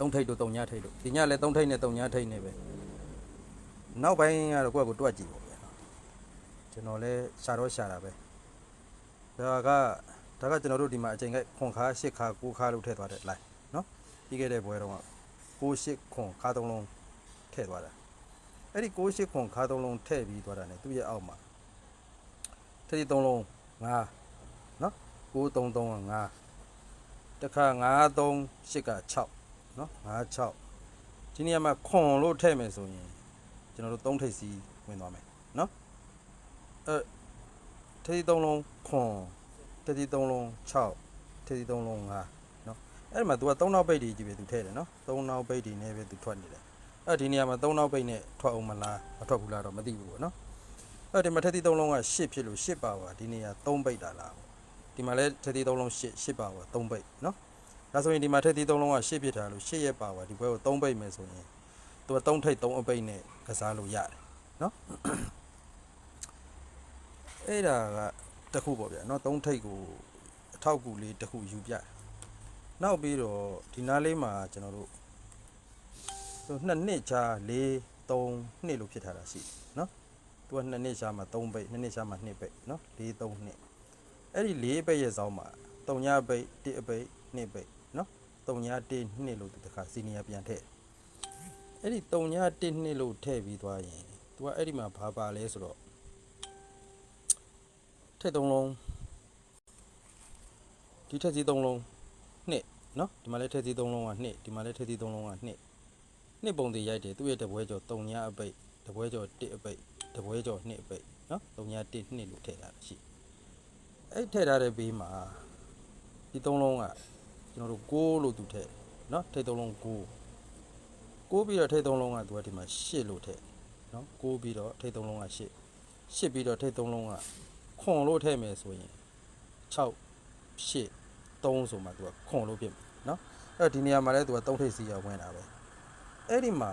သုံးထိပ်တို့သုံးညထိပ်တို့ဒီညလည်းသုံးထိပ်နဲ့သုံးညထိပ်နဲ့ပဲနောက်ပိုင်းကတော့ကိုယ့်ကိုယ်တွက်ကြည့်ပါဗျာနော်ကျွန်တော်လည်းရှာတော့ရှာတာပဲဒါကဒါကကျွန်တော်တို့ဒီမှာအချိန်ကခွန်ခါရှစ်ခါကိုခါလို့ထည့်သွားတဲ့ line နော်ပြီးခဲ့တဲ့ဘွဲတော့ကကိုရှစ်ခွန်ခါသုံးလုံးထည့်သွားတာအဲ့ဒီကိုရှစ်ခွန်ခါသုံးလုံးထည့်ပြီးသွားတာ ਨੇ သူ့ရဲ့အောက်မှာထည့်သုံးလုံးငါနော်ကိုသုံးသုံးကငါတခါ9 3 8က6 နော်9 6ဒီနေရာမှာခွန်လို့ထည့်မယ်ဆိုရင်ကျွန်တော်တို့သုံးထိပ်စီဝင်သွားမယ်နော်အဲထည့်သုံးလုံးခွန်ထည့်သုံးလုံး6ထည့်သုံးလုံး5နော်အဲ့ဒီမှာ तू က3နောက်ပိတ်တွေကြီးပဲ तू ထည့်တယ်နော်3နောက်ပိတ်တွေနဲ့ပဲ तू ထွက်နေတယ်အဲ့ဒီနေရာမှာ3နောက်ပိတ်နဲ့ထွက်အောင်မလားမထွက်ဘူးလားတော့မသိဘူးပေါ့နော်အဲ့ဒီမှာထည့်သုံးလုံးက8ဖြစ်လို့8ပါပါဒီနေရာ3ပိတ်တာလားဒီမှာလည်းထည့်သုံးလုံး8 8ပါပါ3ပိတ်နော် ဒါဆိုရင်ဒီမှာထက်သီးသုံးလုံးကရှစ်ဖြစ်တာလို့ရှစ်ရက်ပါပါဒီဘွဲကို3ပိတ်မယ်ဆိုရင်သူက3ထိပ်3အပိတ်နဲ့ကစားလို့ရတယ်နော်အဲ့ဒါကတစ်ခုပေါ့ဗျာနော်3ထိပ်ကိုအထောက်အကူလေးတစ်ခုယူပြတယ်နောက်ပြီးတော့ဒီနားလေးမှာကျွန်တော်တို့သူနှစ်နှစ်ချာ4 3နှစ်လို့ဖြစ်ထားတာရှိတယ်နော်သူကနှစ်နှစ်ချာမှာ3ပိတ်နှစ်နှစ်ချာမှာ2ပိတ်နော်4 3နှစ်အဲ့ဒီ4ပိတ်ရဲ့ဇောင်းမှာ3ညပိတ်1အပိတ်2ပိတ် နော်3ည1နှစ်လို့ဒီတစ်ခါစီနီယာပြန်ထည့်အဲ့ဒီ3ည1နှစ်လို့ထည့်ပြီးသွားရင်သူကအဲ့ဒီမှာဘာပါလဲဆိုတော့ထည့်သုံးလုံးဒီထည့်စီသုံးလုံးနှစ်နော်ဒီမှာလည်းထည့်စီသုံးလုံးကနှစ်ဒီမှာလည်းထည့်စီသုံးလုံးကနှစ်နှစ်ပုံတွေရိုက်တယ်သူ့ရဲ့တပွဲကျော်3ညအပိတ်တပွဲကျော်1အပိတ်တပွဲကျော်2အပိတ်နော်3ည1နှစ်လို့ထည့်ထားတာရှိအဲ့ထည့်ထားတဲ့ဘေးမှာဒီသုံးလုံးက ကျွန်တော်တို့6လို့သူထည့်เนาะထိတ်သုံးလုံး6 6ပြီးတော့ထိတ်သုံးလုံးကသူကဒီမှာ8လို့ထည့်เนาะ6ပြီးတော့ထိတ်သုံးလုံးက8 8ပြီးတော့ထိတ်သုံးလုံးကခွန်လို့ထည့်မယ်ဆိုရင်6 8 3ဆိုမှသူကခွန်လို့ဖြစ်မယ်เนาะအဲ့တော့ဒီနေရာမှာလဲသူက3ထိတ်စီရဝင်တာပဲအဲ့ဒီမှာ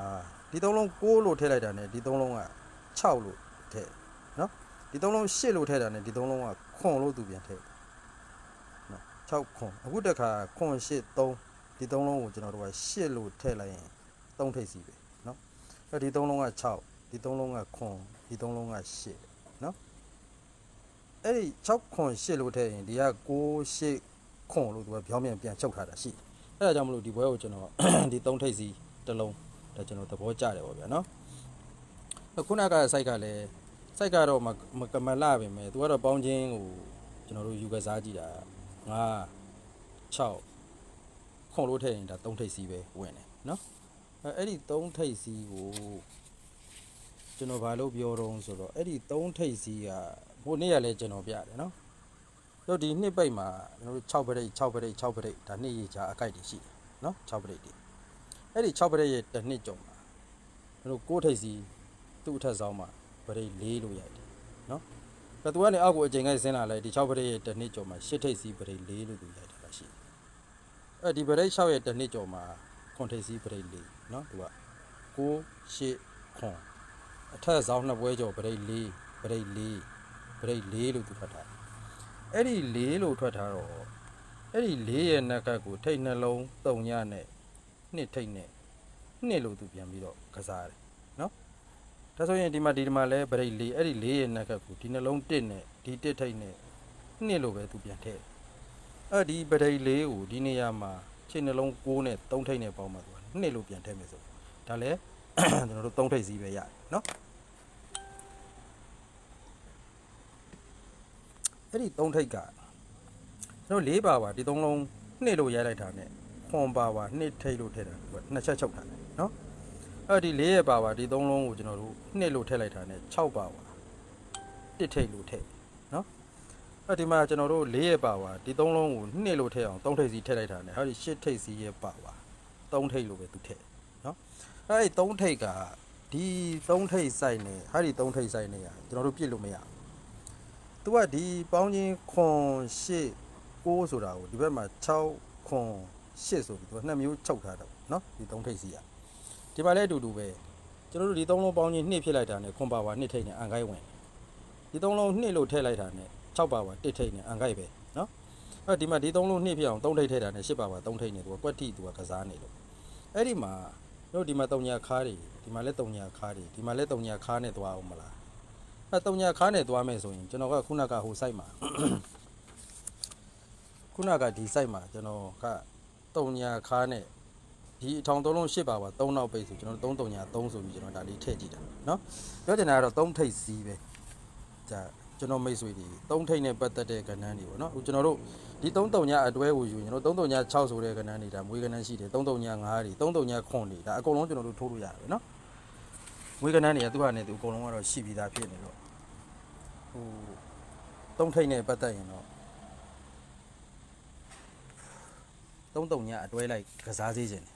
ဒီသုံးလုံး6လို့ထည့်လိုက်တာ ਨੇ ဒီသုံးလုံးက6လို့ထည့်เนาะဒီသုံးလုံး8လို့ထည့်တာ ਨੇ ဒီသုံးလုံးကခွန်လို့သူပြန်ထည့် 6ခွန်အခုတက်ခါခွန်8 3ဒီ3လုံးကိုကျွန်တော်တို့က8လို့ထည့်လိုက်ရင်3ထိပ်စီပဲเนาะအဲဒီ3လုံးက6ဒီ3လုံးကခွန်ဒီ3လုံးက8เนาะအဲ့ဒီ6ခွန်8လို့ထည့်ရင်ဒီက6 8ခွန်လို့သူကပြောင်းပြန်ပြန်ချုပ်ထားတာရှိတယ်အဲ့ဒါကြောင့်မလို့ဒီဘွဲကိုကျွန်တော် ဒီ3ထိပ်စီတစ်လုံးဒါကျွန်တော်သဘောကျတယ်ပေါ့ဗျာเนาะခုနကစိုက်ကလည်းစိုက်ကတော့မမကမလပါပဲသူကတော့ပေါင်းချင်းကိုကျွန်တော်တို့ယူကစားကြည့်တာ 5 6ခွန်လို့ထည့်ရင်ဒါ3ထိပ်စီးပဲဝင်တယ်နော်အဲအဲ့ဒီ3ထိပ်စီးကိုကျွန်တော်ဘာလို့ပြောတော့ဆိုတော့အဲ့ဒီ3ထိပ်စီးကဘိုနေ့ကလည်းကျွန်တော်ပြတယ်နော်တို့ဒီနှစ်ပိတ်မှာကျွန်တော်တို့6ပရိတ်6ပရိတ်6ပရိတ်ဒါနှစ်ရေချာအကိုက်တွေရှိတယ်နော်6ပရိတ်တွေအဲ့ဒီ6ပရိတ်ရဲ့တစ်နှစ်ကြုံမှာကျွန်တော်6ထိပ်စီးသူ့အထက်ဆောင်မှာပရိတ်4လို့ရိုက်တယ်နော် ကသူကနေအောက်ကိုအချိန်ကိုက်ဆင်းလာလိုက်ဒီ6ပရိတ်ရဲ့တစ်နှစ်ကျော်မှာ8ထိပ်စီးပရိတ်4လို့သူရိုက်ထားတာရှိတယ်။အဲဒီပရိတ်6ရဲ့တစ်နှစ်ကျော်မှာခွန်ထိပ်စီးပရိတ်4เนาะသူက9 8ခွန်အထက်ဆောင်နှစ်ပွဲကျော်ပရိတ်4ပရိတ်4ပရိတ်4လို့သူထွက်ထားတယ်။အဲ့ဒီ4လို့ထွက်ထားတော့အဲ့ဒီ4ရဲ့နှက်ကတ်ကိုထိတ်နှလုံး3ညနဲ့နှစ်ထိတ်နဲ့နှစ်လို့သူပြန်ပြီးတော့ကစားတယ်เนาะ ဒါဆိုရင်ဒီမှာဒီမှာလဲ break လေးအဲ့ဒီလေးရဲ့နှက်ကကိုဒီနှလုံးတစ်နဲ့ဒီတစ်ထိတ်နဲ့နှစ်လိုပဲသူပြန်ထည့်အဲ့ဒီ break လေးကိုဒီနေရာမှာခြေနှလုံး6နဲ့3ထိတ်နဲ့ပေါင်းမှာသူကနှစ်လိုပြန်ထည့်မယ်ဆိုဒါလဲကျွန်တော်တို့3ထိတ်စီးပဲရတယ်နော်အဲ့ဒီ3ထိတ်ကကျွန်တော်၄ပါပါဒီ3လုံးနှစ်လို့ရိုက်လိုက်တာနဲ့ခွန်ပါပါနှစ်ထိတ်လို့ထည့်တာသူကနှစ်ချက်ချုပ်တာနော် အဲ့ဒီ၄ရက်ပါပါဒီ၃လုံးကိုကျွန်တော်တို့နှစ်လို့ထည့်လိုက်တာနဲ့6ပါပါတစ်ထိပ်လို့ထည့်နော်အဲ့ဒီမှာကျွန်တော်တို့၄ရက်ပါပါဒီ၃လုံးကိုနှစ်လို့ထည့်အောင်၃ထိပ်စီထည့်လိုက်တာနဲ့ဟောဒီ၈ထိပ်စီရဲ့ပါပါ၃ထိပ်လို့ပဲသူထည့်နော်အဲ့ဒီ၃ထိပ်ကဒီ၃ထိပ်စိုက်နေဟာဒီ၃ထိပ်စိုက်နေရကျွန်တော်တို့ပြစ်လို့မရဘူးသူကဒီပေါင်းချင်းခွန်၈6ဆိုတာကိုဒီဘက်မှာ6ခွန်8ဆိုပြီးသူကနှစ်မျိုးချုပ်ထားတော့နော်ဒီ၃ထိပ်စီက ဒီမှာလည်းအတူတူပဲကျွန်တော်တို့ဒီသုံးလုံးပေါင်းချင်းနှစ်ဖြစ်လိုက်တာနဲ့ခွန်ပါဝါနှစ်ထိတ်နဲ့အန်ကိုက်ဝင်ဒီသုံးလုံးနှစ်လို့ထည့်လိုက်တာနဲ့6ပါဝါတစ်ထိတ်နဲ့အန်ကိုက်ပဲနော်အဲ့ဒီမှာဒီသုံးလုံးနှစ်ဖြစ်အောင်သုံးထိတ်ထည့်တာနဲ့7ပါဝါသုံးထိတ်နဲ့သူကကွက်တိသူကကစားနေလို့အဲ့ဒီမှာတို့ဒီမှာတုံညာခါးတွေဒီမှာလည်းတုံညာခါးတွေဒီမှာလည်းတုံညာခါးနဲ့သွားအောင်မလားအဲ့တုံညာခါးနဲ့သွားမယ်ဆိုရင်ကျွန်တော်ကခုနကဟိုစိုက်မှာခုနကဒီစိုက်မှာကျွန်တော်ကတုံညာခါးနဲ့ ဒီအထောင်သုံးလုံးရှစ်ပါပါ3နောက်ပိတ်ဆိုကျွန်တော်3တုံညာ3ဆိုပြီးကျွန်တော်ဒါလေးထည့်ကြည့်တာเนาะပြောချင်တာကတော့3ထိပ်စီးပဲဒါကျွန်တော်မိတ်ဆွေတွေ3ထိပ်နဲ့ပတ်သက်တဲ့ကဏ္ဍတွေပေါ့เนาะအခုကျွန်တော်တို့ဒီ3တုံညာအတွဲကိုယူရင်ကျွန်တော်3တုံညာ6ဆိုတဲ့ကဏ္ဍတွေဒါမွေးကဏ္ဍရှိတယ်3တုံညာ9တွေ3တုံညာ9တွေဒါအကုန်လုံးကျွန်တော်တို့ထိုးလို့ရတယ်ပဲเนาะမွေးကဏ္ဍတွေကသူ့ဟာနဲ့သူအကုန်လုံးကတော့ရှိပြီးသားဖြစ်နေတော့ဟို3ထိပ်နဲ့ပတ်သက်ရင်တော့ သုံးတုံညအတွဲလိုက်ကစားသေးခြင်းတယ်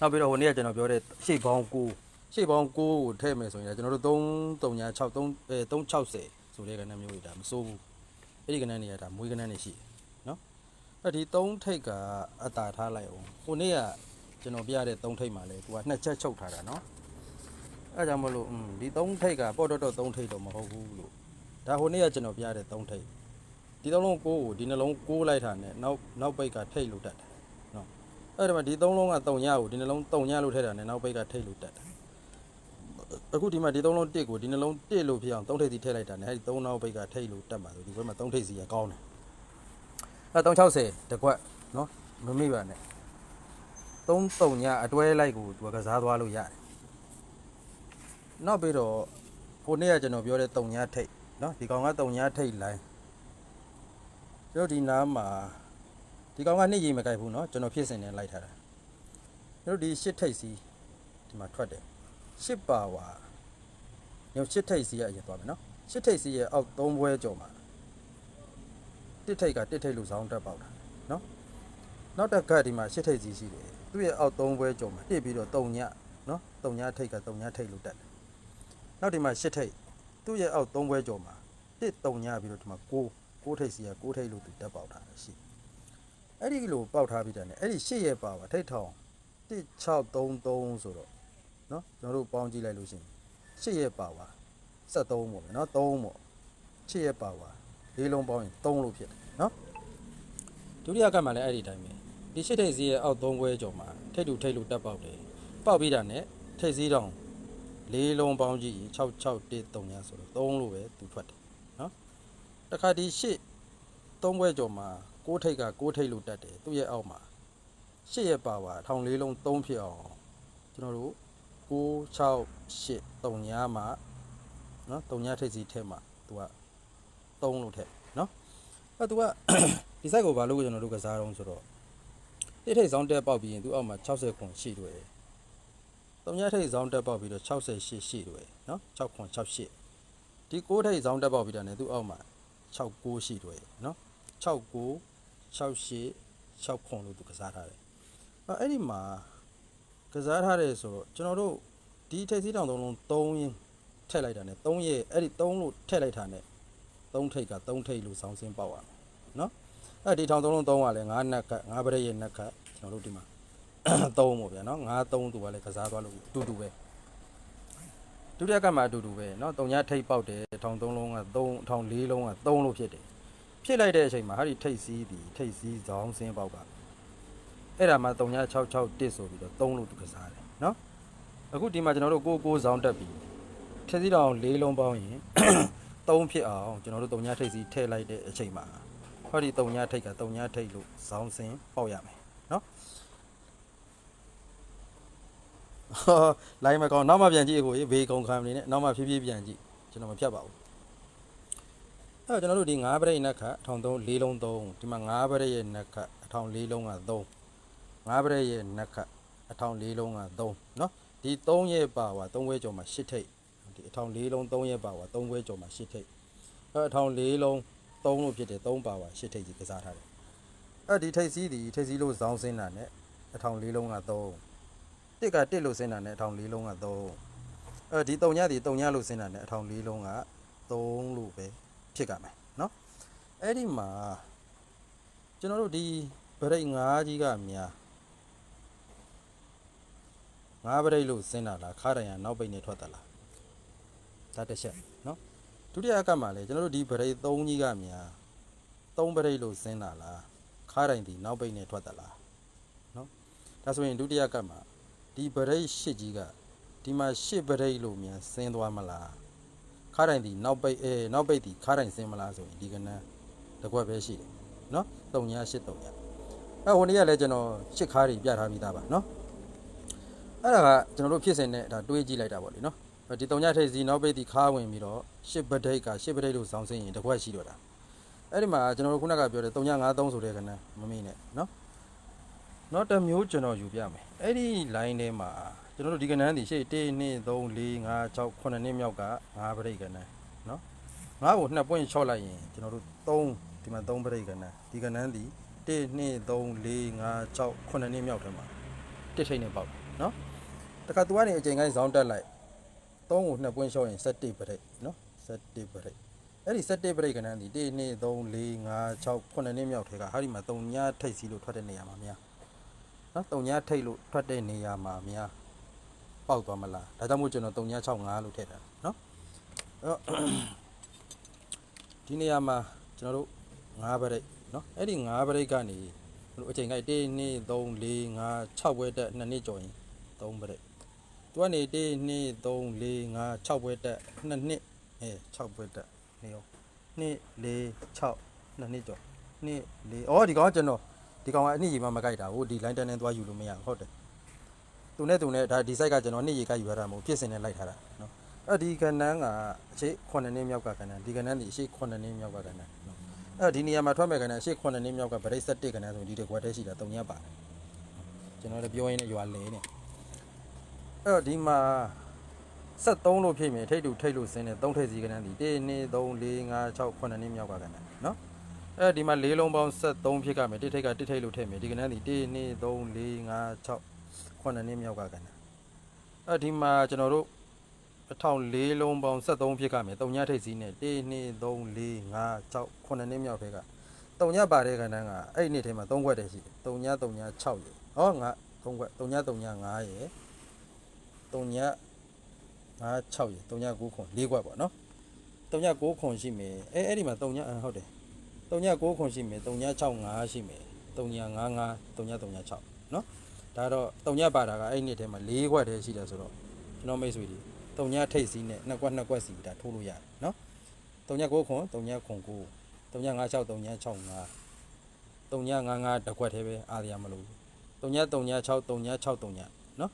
နော်နောက်ပြီးတော့ဟိုနေ့ကကျွန်တော်ပြောတဲ့ရှေ့ပေါင်း9ရှေ့ပေါင်း9ကိုထည့်မယ်ဆိုရင်ကျွန်တော်တို့3တုံည6 3အဲ360ဆိုတဲ့ကဏ္ဍမျိုးတွေဒါမစိုးဘူးအဲ့ဒီကဏ္ဍတွေကဒါမွေးကဏ္ဍတွေရှိတယ်နော်အဲ့ဒီ3ထိပ်ကအတာထားလိုက်အောင်ဟိုနေ့ကကျွန်တော်ပြရတဲ့3ထိပ်မှာလဲသူကနှစ်ချက်ချုပ်ထားတာနော်အဲ့ဒါကြောင့်မလို့อืมဒီ3ထိပ်ကပေါ့တော့တော့3ထိပ်တော့မဟုတ်ဘူးလို့ဒါဟိုနေ့ကကျွန်တော်ပြရတဲ့3ထိပ်ဒီသုံးလုံးကိုကိုဒီနှလုံးကိုလိုက်တာနဲ့နောက်နောက်ပိတ်ကထိတ်လို့တက်တယ်နော် အဲ့ဒါမှဒီသုံးလုံးကတုံညကိုဒီနှလုံးတုံညလို့ထည့်တာနဲ့နောက်ပိတ်ကထိတ်လို့တက်တယ်အခုဒီမှာဒီသုံးလုံးတစ်ကိုဒီနှလုံးတစ်လို့ဖြစ်အောင်သုံးထိပ်စီထည့်လိုက်တာနဲ့အဲ့ဒီသုံးနောက်ပိတ်ကထိတ်လို့တက်မှာဆိုဒီဘက်မှာသုံးထိပ်စီကကောင်းတယ်အဲ့360တကွက်နော်မမိပါနဲ့သုံးတုံညအတွဲလိုက်ကိုသူကကစားသွားလို့ရတယ်နောက်ပြီးတော့ဟိုနေ့ကကျွန်တော်ပြောတဲ့တုံညထိတ်နော်ဒီကောင်ကတုံညထိတ်လိုင်းကျွန်တော်ဒီနားမှာ ဒီကောင်ကနှစ်ရီမကြိုက်ဘူးเนาะကျွန်တော်ဖြစ်စင်နေလိုက်ထားတာကျွန်တော်ဒီရှစ်ထိပ်စီဒီမှာထွက်တယ်ရှစ်ပါဝါညရှစ်ထိပ်စီရအရင်သွားမယ်เนาะရှစ်ထိပ်စီရဲ့အောက်သုံးဘွဲကျော်မှာတစ်ထိပ်ကတစ်ထိပ်လို့ဇောင်းတက်ပေါက်တာเนาะနောက်တစ်ခါဒီမှာရှစ်ထိပ်စီရှိတယ်သူ့ရဲ့အောက်သုံးဘွဲကျော်မှာတစ်ပြီးတော့တုံညเนาะတုံညထိပ်ကတုံညထိပ်လို့တက်တယ်နောက်ဒီမှာရှစ်ထိပ်သူ့ရဲ့အောက်သုံးဘွဲကျော်မှာတစ်တုံညပြီးတော့ဒီမှာကိုး ကိုးထိပ်စီကကိုးထိပ်လို့သူတက်ပေါက်ထားတယ်ရှိ အဲ့ဒီလိုပေါက်ထားပြီးတယ်ねအဲ့ဒီရှစ်ရဲ့ပါပါထိပ်ထောင်1633ဆိုတော့เนาะကျွန်တော်တို့ပေါင်းကြည့်လိုက်လို့ရှိရင်ရှစ်ရဲ့ပါပါ73ပေါ့ဗျာเนาะ3ပေါ့ရှစ်ရဲ့ပါပါလေးလုံးပေါင်းရင်3လို့ဖြစ်တယ်เนาะဒုတိယကတ်မှလည်းအဲ့ဒီတိုင်းပဲဒီရှစ်ထိပ်စီရဲ့အောက်3ခွဲကျော်မှာထိပ်တူထိပ်လို့တက်ပေါက်တယ်ပေါက်ပြီးတာနဲ့ထိပ်စီတောင်လေးလုံးပေါင်းကြည့်ရင်6613ညဆိုတော့3လို့ပဲသူထွက်တယ် တခါဒီရှစ်သုံးဘွဲကျော်မှာ ကိုးထိတ်ကကိုးထိတ်လို့တက်တယ်သူ့ရဲ့အောက်မှာရှစ်ရဲ့ပါပါထောင်လေးလုံးသုံးဖြစ်အောင်ကျွန်တော်တို့9 6 8တုံညာမှာနော်တုံညာထိပ်စီထဲမှာသူက3လို့ထက်နော်အဲသူကဒီဆိုင်ကိုဘာလို့ကျွန်တော်တို့ကစားတော့ဆိုတော့တိထိပ်ဆောင်တက်ပေါက်ပြီးရင်သူအောက်မှာ60ခွန်ရှိတွေ့တယ်ုံညထိတ်ဆောင်တက်ပေါက်ပြီးတော့68ရှိတယ်နော်6ခွန်68ဒီ6ထိတ်ဆောင်တက်ပေါက်ပြီးတာ ਨੇ သူ့အောက်မှာ69ရှိတယ်နော်69 68 6ခွန်လို့သူကစားထားတယ်အဲအဲ့ဒီမှာကစားထားတယ်ဆိုတော့ကျွန်တော်တို့ဒီထိပ်စီးတောင်သုံးလုံး3ရင်းထည့်လိုက်တာ ਨੇ 3ရဲ့အဲ့ဒီ3လို့ထည့်လိုက်တာ ਨੇ 3ထိပ်က3ထိပ်လို့ဆောင်းစင်းပေါက်ရမယ်เนาะအဲ့ဒီထောင်သုံးလုံး3ကလည်း9နက်က9ပရိရဲ့နက်ကကျွန်တော်တို့ဒီမှာ3ပေါ့ဗျာเนาะ9 3သူကလည်းကစားသွားလို့အတူတူပဲ ဒုတိယကမှအတူတူပဲเนาะတုံညာထိပ်ပေါက်တယ်ထောင်သုံးလုံးက3ထောင်4လုံးက3လို့ဖြစ်တယ် ဖြစ်လိုက်တဲ့အချိန်မှာဟာဒီထိတ်စည်းဒီထိတ်စည်းဇောင်းစင်းပေါက်ကအဲ့ဒါမှ3661ဆိုပြီးတော့3လို့သူကစားတယ်နော်အခုဒီမှာကျွန်တော်တို့ကိုကိုဇောင်းတက်ပြီးထက်စီတောင်၄လုံးပေါင်းရင်3ဖြစ်အောင်ကျွန်တော်တို့3ညထိတ်စီထည့်လိုက်တဲ့အချိန်မှာဟောဒီ3ညထိတ်က3ညထိတ်လို့ဇောင်းစင်းပေါက်ရမယ်နော်လိုင်းမကောင်နောက်မှပြန်ကြည့်အကိုရေဘေးကောင်ခံနေနဲ့နောက်မှဖြည်းဖြည်းပြန်ကြည့်ကျွန်တော်မဖြတ်ပါဘူး အဲ့တော့ကျွန်တော်တို့ဒီ9ပရိတ်နက်ခအထောင်3 4လုံး3ဒီမှာ9ပရိတ်ရဲ့နက်ခအထောင်4လုံးက3 9ပရိတ်ရဲ့နက်ခအထောင်4လုံးက3เนาะဒီ3ရဲ့ပါဝါ3ဝဲကျော်မှာ8ထိပ်ဒီအထောင်4လုံး3ရဲ့ပါဝါ3ဝဲကျော်မှာ8ထိပ်အဲ့အထောင်4လုံး3လို့ဖြစ်တယ်3ပါဝါ8ထိပ်ကြီးကစားထားတယ်အဲ့ဒီထိပ်စီးဒီထိပ်စီးလို့ဇောင်းစင်းတာနဲ့အထောင်4လုံးက3 တစ်ကတစ်လို့ဆင်းတာနဲ့အထောင်၄လုံးက3အဲဒီတုံညဒီတုံညလို့ဆင်းတာနဲ့အထောင်၄လုံးက3လို့ပဲ ဖြစ်ကြမယ်เนาะအဲ့ဒီမှာကျွန်တော်တို့ဒီဗရိတ်5ကြီးကများ5ဗရိတ်လို့ဆင်းတာလားခါတိုင်ရနောက်ပိတ်နေထွက်တာလားဒါတစ်ချက်เนาะဒုတိယအကမှာလည်းကျွန်တော်တို့ဒီဗရိတ်3ကြီးကများ3ဗရိတ်လို့ဆင်းတာလားခါတိုင်ဒီနောက်ပိတ်နေထွက်တာလား ဒါဆိုရင်ဒုတိယကတ်မှာဒီပရိတ်ရှစ်ကြီးကဒီမှာရှစ်ပရိတ်လို့မြန်ဆင်းသွားမလား ခါတိုင်းဒီနောက်ပိတ်အဲနောက်ပိတ်ဒီခါတိုင်းဆင်းမလားဆိုရင်ဒီကနန်းတစ်ခွက်ပဲရှိတယ်နော်3ည8 3ညအဲဟိုနေ့ကလည်းကျွန်တော်ရှစ်ခါတွေပြထားပြီးသားပါနော်အဲ့ဒါကကျွန်တော်တို့ဖြစ်စဉ်နဲ့ဒါတွေးကြည့်လိုက်တာပေါ့လေနော်ဒီ3ညထိပ်စီနောက်ပိတ်ဒီခါဝင်ပြီးတော့ရှစ်ပရိတ်ကရှစ်ပရိတ်လို့ဆောင်းဆင်းရင်တစ်ခွက်ရှိတော့တာအဲ့ဒီမှာကျွန်တော်တို့ခုနကပြောတဲ့3ည5 3ဆိုတဲ့ကနန်းမမေ့နဲ့နော်နောက်တစ်မျိုးကျွန်တော်ယူပြမယ်အဲ့ဒီ line ထဲမှာ ကျွန်တော်တို့ဒီကဏ္ဍန်ဒီရှေ့1 2 3 4 5 6 9နှစ်မြောက်က5ပရိတ်ကဏ္ဍန်နော်5ကို2ပွင့်ချော့လိုက်ရင်ကျွန်တော်တို့3ဒီမှာ3ပရိတ်ကဏ္ဍန်ဒီကဏ္ဍန်ဒီ1 2 3 4 5 6 9နှစ်မြောက်ထဲမှာတစ်ထိတ်နဲ့ပေါက်တယ်နော်တခါသူကနေအချိန်တိုင်းဇောင်းတက်လိုက်3ကို2ပွင့်ချော့ရင်17ပရိတ်နော်17ပရိတ်အဲ့ဒီ17ပရိတ်ကဏ္ဍန်ဒီ1 2 3 4 5 6 9နှစ်မြောက်ထဲကဟာဒီမှာ3ညထိတ်စီလို့ထွက်တဲ့နေရာမှာများနော်တုံညာထိတ်လို့ထွက်တဲ့နေရာမှာများ ပေါက်သွားမလားဒါကြောင့်မို့ကျွန်တော်တုံညာ65လို့ထည့်တာနော်အဲ့တော့ဒီနေရာမှာကျွန်တော်တို့5ပရိတ်နော်အဲ့ဒီ5ပရိတ်ကနေကျွန်တော်အချိန်ကိုက်1 2 3 4 5 6ဘွဲတက်2နှစ်ကျော်ရင်3ပရိတ်သူကနေ1 2 3 4 5 6ဘွဲတက်2နှစ်အဲ6ဘွဲတက်နေရော2 4 6 2နှစ်ကျော်2 4အော်ဒီကောင်ကကျွန်တော်ဒီကောင်ကအနှစ်ရေမှမကြိုက်တာဟိုဒီ line တန်းနဲ့သွားယူလို့မရဘူးဟုတ်တယ် သူနဲ့သူနဲ့ဒါဒီ site ကကျွန်တော်နှစ်ရေကြိုက်ယူရတာမဟုတ်ဖြစ်စင်နဲ့လိုက်ထားတာနော်အဲ့ဒီကဏ္ဍန်ကအရှိ9နှစ်မြောက်ကကဏ္ဍန်ဒီကဏ္ဍန်ဒီအရှိ9နှစ်မြောက်ကကဏ္ဍန်နော်အဲ့ဒီနေရာမှာထွက်မဲ့ကဏ္ဍန်အရှိ9နှစ်မြောက်ကဗရိတ်7ကဏ္ဍန်ဆိုရင်ဒီတစ်ခွက်တည်းရှိတာ3ညပါတယ်ကျွန်တော်လည်းပြောရင်းနဲ့ရွာလဲနေအဲ့တော့ဒီမှာ73လို့ဖြစ်မြင်ထိတ်တူထိတ်လို့ဆင်းတဲ့3ထိပ်စီကဏ္ဍန်ဒီ1 2 3 4 5 6 9နှစ်မြောက်ကကဏ္ဍန်နော်အဲဒီမှာလေးလုံးပေါင်း73ဖြစ်ကမယ်တစ်ထိတ်ကတစ်ထိတ်လို့ထည့်မယ်ဒီကနန်းဒီ1 2 3 4 5 6 9နှစ်မြောက်ကကနန်းအဲဒီမှာကျွန်တော်တို့အထောင်လေးလုံးပေါင်း73ဖြစ်ကမယ်တုံညထိတ်စီးနဲ့1 2 3 4 5 6 9နှစ်မြောက်ထဲကတုံညပါတဲ့ကနန်းကအဲ့ဒီနေ့ထဲမှာ3ခွက်တည်းရှိတယ်တုံညတုံည6ရယ်ဟောငါ3ခွက်တုံညတုံည9ရယ်တုံည5 6ရယ်တုံည9ခွန်4ခွက်ပေါ့နော်တုံည9ခွန်ရှိမယ်အဲအဲ့ဒီမှာတုံညအဟုတ်တယ် 39ခွန်ရှိမယ်3965ရှိမယ်3955 3936เนาะ ဒါတော့တုံညပါတာကအဲ့နှစ်ထဲမှာ၄ခွက်တည်းရှိတယ်ဆိုတော့ကျွန်တော်မိတ်ဆွေတွေတုံညထိတ်စီးနဲ့နှစ်ခွက်နှစ်ခွက်စီဒါထိုးလို့ရတယ်နော်တုံည9ခွန်တုံည9 9တုံည56တုံည65တုံည55တစ်ခွက်တည်းပဲအားရမလို့တုံညတုံည6တုံည6တုံညနော်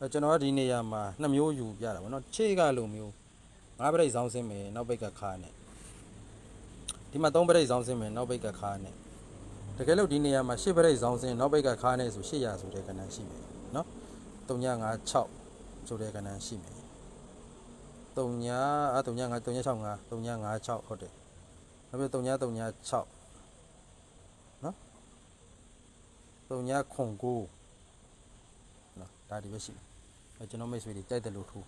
အဲကျွန်တော်ဒီနေရာမှာနှစ်မျိုးယူပြတာဗောနော်ခြေကလိုမျိုးငါးပရိတ်ဆောင်းဆင်းမယ်နောက်ဘိတ်ကခါနဲ့ဒီမှာသုံးပရိတ်ဆောင်းဆင်းမယ်နောက်ဘိတ်ကခါနဲ့ ကယ်လို့ဒီနေရာမှာ10ပရိတ်ဇောင်းစင်းနောက်ပိတ်ကခါနဲ့ဆို800ဆိုတဲ့ကဏ္ဍရှိမယ်နော်356ဆိုတဲ့ကဏ္ဍရှိမယ်3ညာအာ3ညာ5 365 356ဟုတ်တယ်နောက်ပြီး3ညာ3ညာ6နော်3ညာခွန်9နော်ဒါဒီပဲရှိတယ်အဲကျွန်တော်မိတ်ဆွေတွေကြိုက်တယ်လို့ထိုး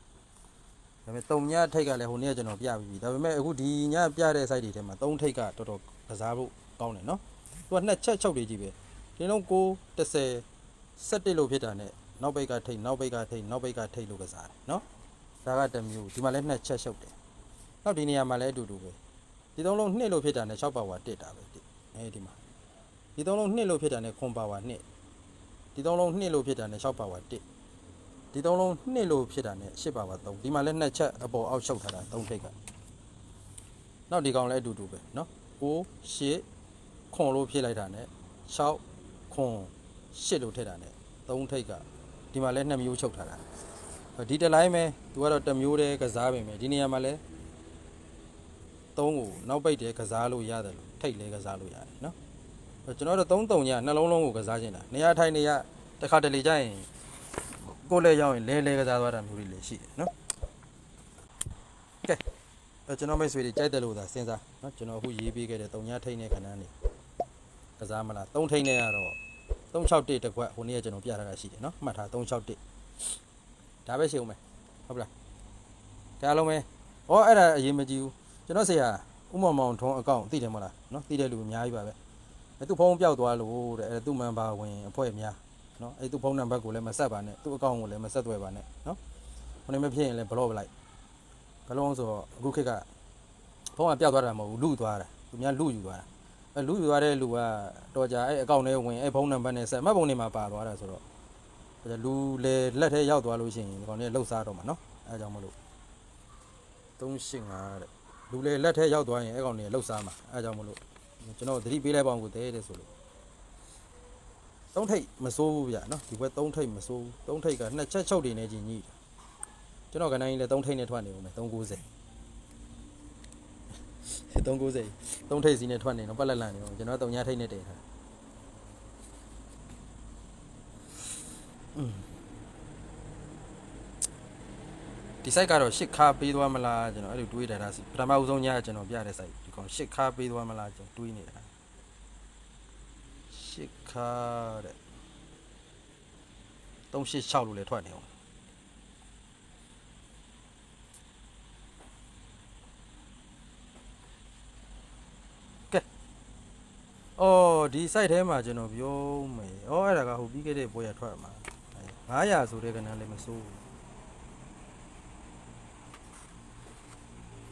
ဒါပေမဲ့တုံညထိတ်ကလည်းဟိုနေ့ကကျွန်တော်ပြပြီးပြီဒါပေမဲ့အခုဒီညပြတဲ့ site တွေထဲမှာသုံးထိတ်ကတော်တော်ကစားဖို့ကောင်းတယ်နော်သူ ကနှစ်ချက်ချုပ်တွေကြီးပဲဒီလုံးကို30 17လို့ဖြစ်တာနဲ့နောက်ဘိတ်ကထိတ်နောက်ဘိတ်ကထိတ်နောက်ဘိတ်ကထိတ်လို့ကစားတယ်နော်ဒါကတစ်မျိုးဒီမှာလည်းနှစ်ချက်ချုပ်တယ်နောက်ဒီနေရာမှာလည်းအတူတူပဲဒီသုံးလုံး2လို့ဖြစ်တာနဲ့6ပါဝါ1တာပဲအဲဒီမှာဒီသုံးလုံး2လို့ဖြစ်တာနဲ့ခွန်ပါဝါ2ဒီသုံးလုံး2လို့ဖြစ်တာနဲ့6ပါဝါ1ဒီသုံးလုံး2လို့ဖြစ်တာနဲ့8ပါဝါ3ဒီမှာလည်းနှစ်ချက်အပေါ်အောက်ချုပ်ထားတာ3ထိပ်ကနောက်ဒီကောင်လည်းအတူတူပဲနော်6 8 ခွန်လို့ဖြစ်လိုက်တာနဲ့6ခွန်8လို့ထည့်တာနဲ့သုံးထိပ်ကဒီမှာလည်းနှစ်မျိုးချုပ်ထားတာဒီတစ်လိုင်းပဲသူကတော့တစ်မျိုးတည်းကစားပင်ပဲဒီနေရာမှာလည်းသုံးကိုနောက်ပိတ်တည်းကစားလို့ရတယ်လို့ထိပ်လည်းကစားလို့ရတယ်เนาะကျွန်တော်တို့သုံးတုံညနှလုံးလုံးကိုကစားခြင်းတာနေရာထိုင်နေရတစ်ခါတလေကြရင် ကိုယ်လည်းရောက်ရင်လဲလဲကစားသွားတာမျိုးတွေလည်းရှိတယ်နော်ကဲအဲကျွန်တော်မိတ်ဆွေတွေကြိုက်တယ်လို့သာစဉ်းစားနော်ကျွန်တော်အခုရေးပေးခဲ့တဲ့တုံညာထိန်တဲ့ခဏန်းနေ ကစားမလား3ထိန်နဲ့ကတော့361တကွက်ဟိုနေ့ကကျွန်တော်ပြထားတာရှိတယ်နော်မှတ်ထား361ဒါပဲရှိအောင်မယ်ဟုတ်ပလားကြားလုံးမယ်ဩအဲ့ဒါအရေးမကြီးဘူးကျွန်တော်ဆရာဥမမောင်ထုံးအကောင့်သိတယ်မဟုတ်လားနော်သိတဲ့လူအများကြီးပါပဲအဲသူဖုန်းပျောက်သွားလို့တဲ့အဲသူ့မန်ပါဝင်အဖွဲ့များနော်အဲ့သူ့ဖုန်းနံပါတ်ကိုလည်းမဆက်ပါနဲ့သူ့အကောင့်ကိုလည်းမဆက်သွယ်ပါနဲ့နော်ခொနေမဖြစ်ရင်လည်းဘလော့ပလိုက်ဘလော့ဆိုတော့အခုခေတ်ကဖုန်းကပျောက်သွားတာမဟုတ်ဘူးလူသွားတာသူများလူယူသွားတာအဲ လူယူသွားတဲ့လူကတော်ကြအဲ့အကောင့်ထဲဝင်အဲ့ဖုန်းနံပါတ်နဲ့ဆက်မှတ်ပုံနေမှာပါသွားတာဆိုတော့အဲ့ဒါလူလေလက်ထဲရောက်သွားလို့ရှိရင်ဒီကောင်လေးလှုပ်ရှားတော့မှာနော်အဲဒါကြောင့်မလို့385တဲ့လူလေလက်ထဲရောက်သွားရင်အဲ့ကောင်လေးလှုပ်ရှားမှာအဲဒါကြောင့်မလို့ကျွန်တော်သတိပေးလိုက်ပါအောင်ကိုတဲတဲ့ဆိုလို့သုံးထိပ်မစိုးဘူးဗျနော်ဒီဘက်သုံးထိပ်မစိုးဘူးသုံးထိပ်ကနှစ်ချက်ချုပ်တွေနဲ့ကြီးညိတယ်ကျွန်တော်ကနိုင်လေသုံးထိပ်နဲ့ထွက်နေဦးမယ်390 390 3ထိပ်စီနဲ့ထွက်နေတော့ပတ်လက်လန်နေတော့ကျွန်တော်တုံညာထိပ်နဲ့တည်ထားဒီ site ကတော့ရှစ်ခါပေးသွားမလားကျွန်တော်အဲ့လိုတွေးတာဒါစီပထမဦးဆုံးညကျွန်တော်ပြတဲ့ site ဒီကောင်ရှစ်ခါပေးသွားမလားကျွန်တော်တွေးနေတာရှစ်ခါတဲ့386လို့လည်းထွက်နေအောင် အော်ဒီ site ထဲမှာကျွန်တော်ပြောမယ်အော်အဲ့ဒါကဟိုပြီးခဲ့တဲ့ပွဲရထွက်မှာ900ဆိုတဲ့ကဏ္ဍလည်းမစိုးဘူး